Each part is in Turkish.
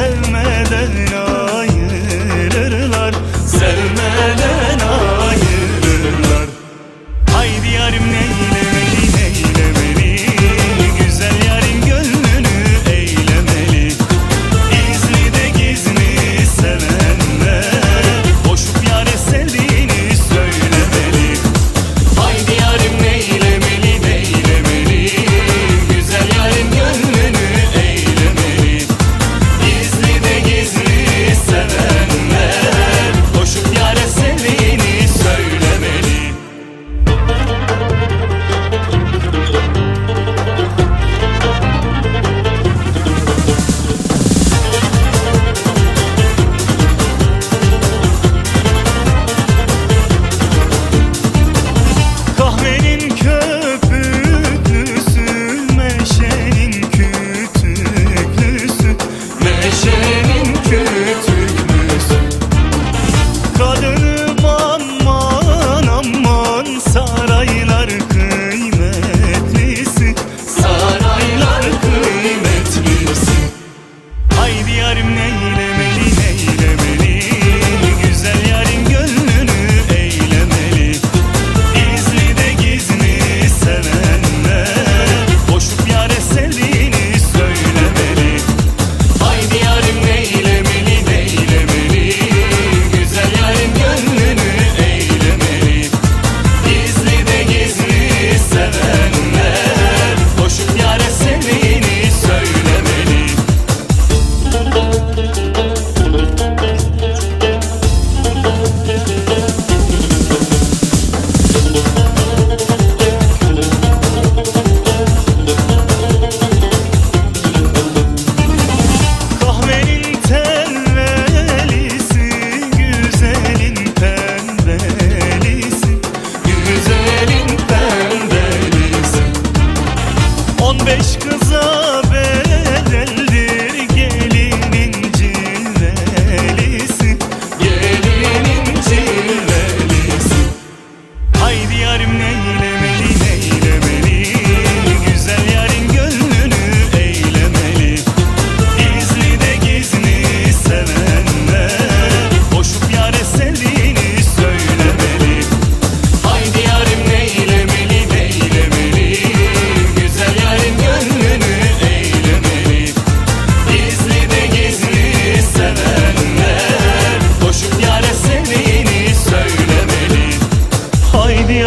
sevmeden ayırırlar Sevmeden ayırırlar Haydi yarim neyle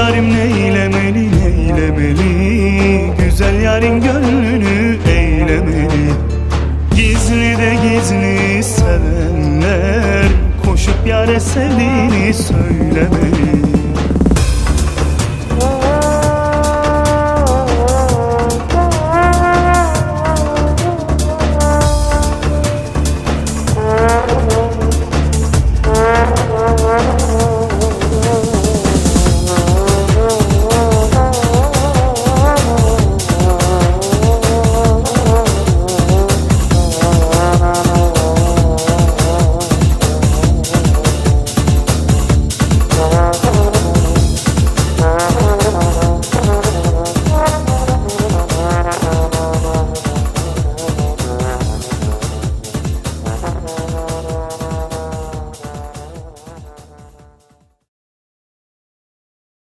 yarim neylemeli neylemeli. Güzel yarim gönlünü eylemeli. Gizli de gizli sevenler Koşup yare sevdiğini söylemeli.